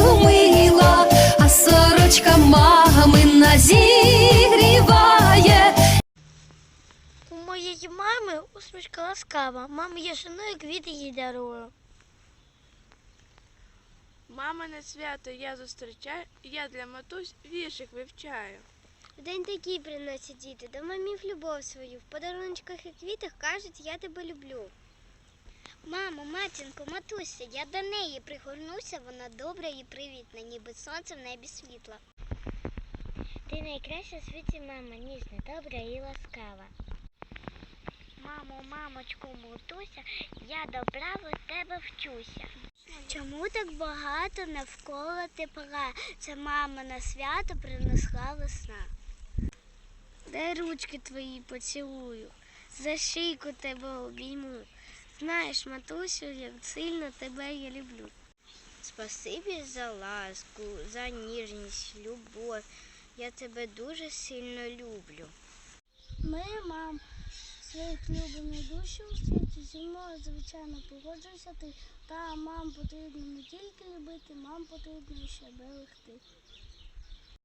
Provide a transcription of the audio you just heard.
умила, а сорочка магами назігріває. У моєї мами усмішка ласкава. Мама я шаную квіти їй дарую. Мама Мамине свято я зустрічаю, я для матусь віршик вивчаю. В день такий приносять діти, до мамів любов свою. В подарунках і квітах кажуть, я тебе люблю. Мамо, матінко, матуся, я до неї пригорнуся, вона добра і привітна, ніби сонце в небі світла. Ти найкраща в світі мама, ніжна, добра і ласкава. Мамо, мамочку, мотуся, я добра від тебе вчуся. Чому так багато навколо тепла? Це мама на свято принесла весна. Дай ручки твої поцілую, за шийку тебе обійму. Знаєш, матусю, як сильно тебе я люблю. Спасибі за ласку, за ніжність, любов. Я тебе дуже сильно люблю. Ми, мам, своїх любимо душі у світі, зі мною, звичайно, погоджуйся ти. Та мам потрібно не тільки любити, мам потрібно ще берегти.